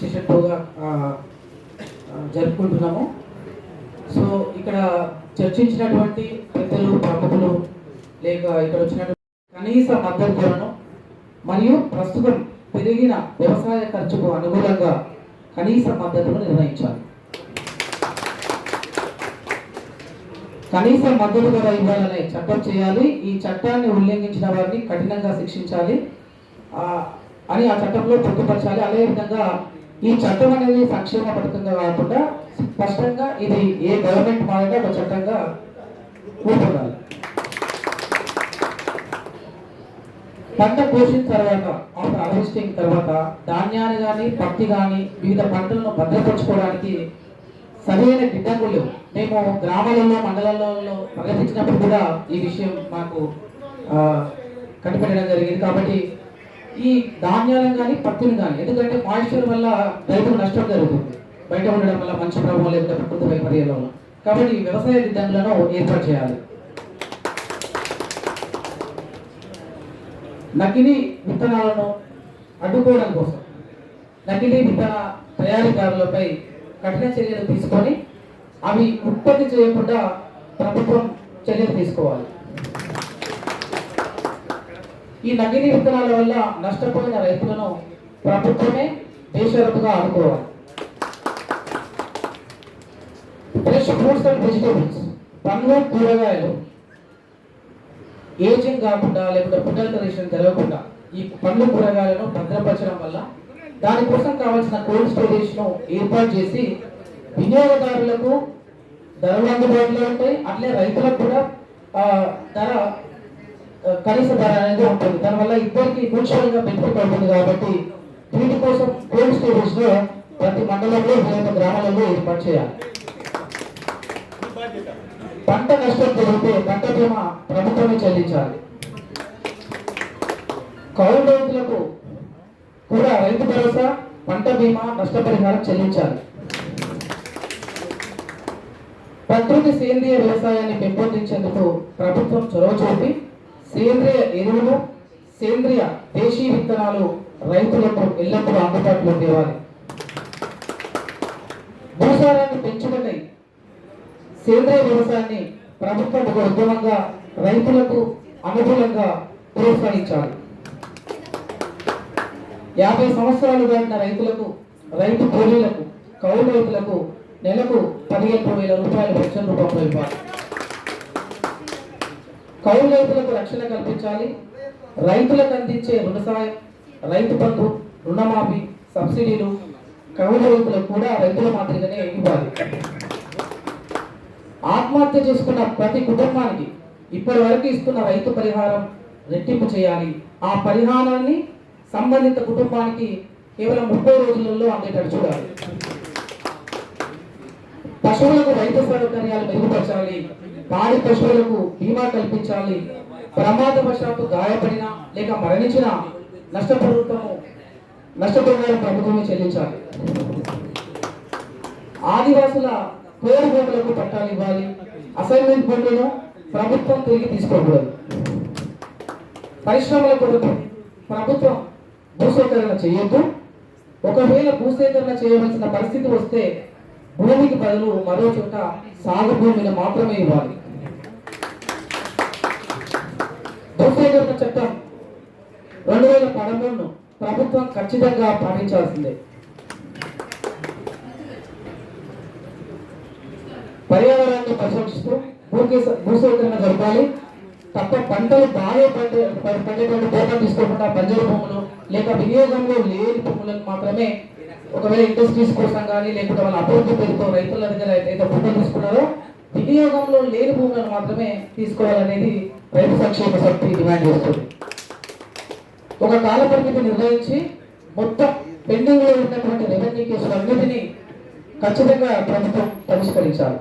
Session టూగా జరుపుకుంటున్నాము. So ఇక్కడ చర్చించినటువంటి పెద్దలు ప్రముఖులు లేక ఇక్కడ వచ్చినటువంటి కనీస మద్దతు ధరను మరియు ప్రస్తుతం పెరిగిన వ్యవసాయ ఖర్చుకు అనుగుణంగా కనీస మద్దతును నిర్ణయించాలి కనీస మద్దతు ధర ఇవ్వాలనే చట్టం చేయాలి. ఈ చట్టాన్ని ఉల్లంఘించిన వారిని కఠినంగా శిక్షించాలి. అని ఆ చట్టంలో పొందుపరచాలి. అదేవిధంగా ఈ చట్టం అనేది సంక్షేమ పథకంగా కాకుండా స్పష్టంగా ఇది ఏ గవర్నమెంట్ మాదిరిగా ఒక చట్టంగా కూర్చుండాలి పంట కోసిన తర్వాత ఆఫ్టర్ హార్వెస్టింగ్ తర్వాత ధాన్యాన్ని కానీ పత్తి కానీ వివిధ పంటలను భద్రపరచుకోవడానికి సరైన గిడ్డంగులు లేవు. మేము గ్రామాలలో మండలాలలో పర్యటించినప్పుడు కూడా ఈ విషయం మాకు కనిపెట్టడం జరిగింది. కాబట్టి ఈ ధాన్యాలను కానీ పత్తిని కానీ ఎందుకంటే మాయిశ్చర్ వల్ల రైతుకు నష్టం జరుగుతుంది. బయట ఉండడం వల్ల మంచి ప్రభావం లేదా ప్రకృతి వైపర్యాల వల్ల కాబట్టి వ్యవసాయ విధానాలను ఏర్పాటు చేయాలి. నకిలీ విత్తనాలను అడ్డుకోవడం కోసం నకిలీ విత్తన తయారీదారులపై కఠిన చర్యలు తీసుకొని అవి ఉత్పత్తి చేయకుండా ప్రభుత్వం చర్యలు తీసుకోవాలి. ఈ నకిలీ విత్తనాల వల్ల నష్టపోయిన రైతులను ప్రభుత్వమే బేషరతుగా ఆదుకోవాలి. ఫ్రెష్ ఫ్రూట్స్ అండ్ వెజిటేబుల్స్ పండ్లు కూరగాయలు. ఏజింగ్ కాకుండా లేకుంటే ఫుడ్ జరగకుండా ఈ పండ్లు కూరగాయలను భద్రపరచడం వల్ల దానికోసం కావాల్సిన కోల్డ్ స్టోరేజ్ను ఏర్పాటు చేసి వినియోగదారులకు ధరలు అందుబాటులో ఉంటాయి. అట్లే రైతులకు కూడా ధర కనీస ధర అనేది ఉంటుంది. దానివల్ల ఇద్దరికి మ్యూచువల్ బెనిఫిట్ అవుతుంది కాబట్టి వీటి కోసం కోల్డ్ స్టోరేజ్లో ప్రతి మండలంలో లేదా గ్రామాలలో ఏర్పాటు చేయాలి పంట నష్టం జరిగితే పంట బీమా ప్రభుత్వమే చెల్లించాలి. కౌలు రైతులకు కూడా రైతు భరోసా పంట బీమా నష్టపరిహారం చెల్లించాలి. ప్రకృతి సేంద్రియ వ్యవసాయాన్ని పెంపొందించేందుకు ప్రభుత్వం చొరవ చూపి సేంద్రియ ఎరువులు సేంద్రియ దేశీ విత్తనాలు రైతులకు ఎల్లప్పుడూ అందుబాటులో తేవాలి భూసారాన్ని పెంచుటకై సేంద్రియ వ్యవసాయాన్ని ప్రభుత్వం ఒక ఉద్యమంగా రైతులకు అనుకూలంగా ప్రోత్సహించాలి. యాభై సంవత్సరాలు దాటిన రైతులకు రైతు కూలీలకు కౌలు రైతులకు నెలకు పదిహేను వేల రూపాయలు పెన్షన్ రూపంలో ఇవ్వాలి. కౌలు రైతులకు రక్షణ కల్పించాలి. రైతులకు అందించే రుణ సాయం రైతు బంధు రుణమాఫీ సబ్సిడీలు కౌలు రైతులకు కూడా రైతుల మాదిరిగానే ఇవ్వాలి. ఆత్మహత్య చేసుకున్న ప్రతి కుటుంబానికి ఇప్పటి వరకు ఇస్తున్న రైతు పరిహారం రెట్టింపు చేయాలి. ఆ పరిహారాన్ని సంబంధిత కుటుంబానికి కేవలం ముప్పై రోజులలో అందేటట్టు చూడాలి. పశువులకు రైతు సౌకర్యాలు మెరుగుపరచాలి. పాడి పశువులకు బీమా కల్పించాలి. ప్రమాదవశాత్తు గాయపడిన లేక మరణించిన నష్టపరిహారము నష్టపరిహారం ప్రభుత్వమే చెల్లించాలి. ఆదివాసుల పేరు భూములకు పట్టాలు ఇవ్వాలి. అసైన్మెంట్ భూములను ప్రభుత్వం తిరిగి తీసుకోకూడదు. పరిశ్రమల కొరకు ప్రభుత్వం భూసేకరణ చేయొద్దు. ఒకవేళ భూసేకరణ చేయవలసిన పరిస్థితి వస్తే భూమికి బదులు మరో చోట సాగు భూమిని మాత్రమే ఇవ్వాలి. భూసేకరణ చట్టం రెండు వేల పదమూడును ప్రభుత్వం ఖచ్చితంగా పాటించాల్సిందే. పర్యావరణాన్ని పరిరక్షిస్తూ భూకి భూసేకరణ జరపాలి. తప్ప పంటలు బాగా పండే పండేటువంటి తోటలు తీసుకోకుండా బంజరు భూములు లేక వినియోగంలో లేని భూములను మాత్రమే ఒకవేళ ఇండస్ట్రీస్ కోసం కానీ లేకపోతే వాళ్ళ అభివృద్ధి పేరుతో రైతుల దగ్గర ఏదైతే భూములు తీసుకున్నారో వినియోగంలో లేని భూములను మాత్రమే తీసుకోవాలనేది రైతు సంక్షేమ సమితి డిమాండ్ చేస్తుంది. ఒక కాల పరిమితి నిర్ణయించి మొత్తం పెండింగ్లో ఉన్నటువంటి రెవెన్యూ కేసులన్నిటినీ ఖచ్చితంగా ప్రభుత్వం పరిష్కరించాలి.